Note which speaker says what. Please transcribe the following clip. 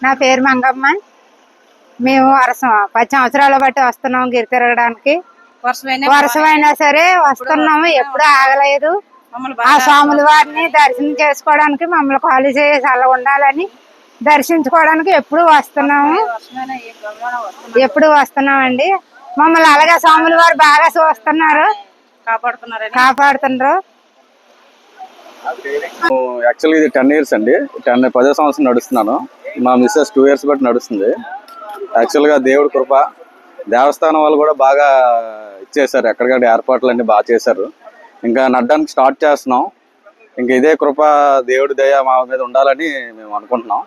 Speaker 1: నా పేరు మంగమ్మ. మేము వరస పది సంవత్సరాల బట్టి వస్తున్నాం గిరి తిరగడానికి.
Speaker 2: వర్షమైనా
Speaker 1: సరే వస్తున్నాము ఎప్పుడు ఆగలేదు. ఆ స్వాముల వారిని దర్శనం చేసుకోవడానికి మమ్మల్ని ఖాళీ చేసి అలా ఉండాలని దర్శించుకోవడానికి ఎప్పుడు వస్తున్నాము. ఎప్పుడు వస్తున్నామండి. మమ్మల్ని అలాగే స్వాముల వారు బాగా చూస్తున్నారు. కాపాడుతున్నారు.
Speaker 3: యాక్చువల్గా ఇది టెన్ ఇయర్స్ అండి. టెన్ పదో సంవత్సరం నడుస్తున్నాను. మా మిస్సెస్ టూ ఇయర్స్ బట్టి నడుస్తుంది. యాక్చువల్గా దేవుడి కృప దేవస్థానం వాళ్ళు కూడా బాగా ఇచ్చేసారు ఎక్కడికక్కడ ఏర్పాట్లు అన్నీ బాగా చేశారు. ఇంకా నడ్డానికి స్టార్ట్ చేస్తున్నాం. ఇంకా ఇదే కృప దేవుడి దయ మా మీద ఉండాలని మేము అనుకుంటున్నాం.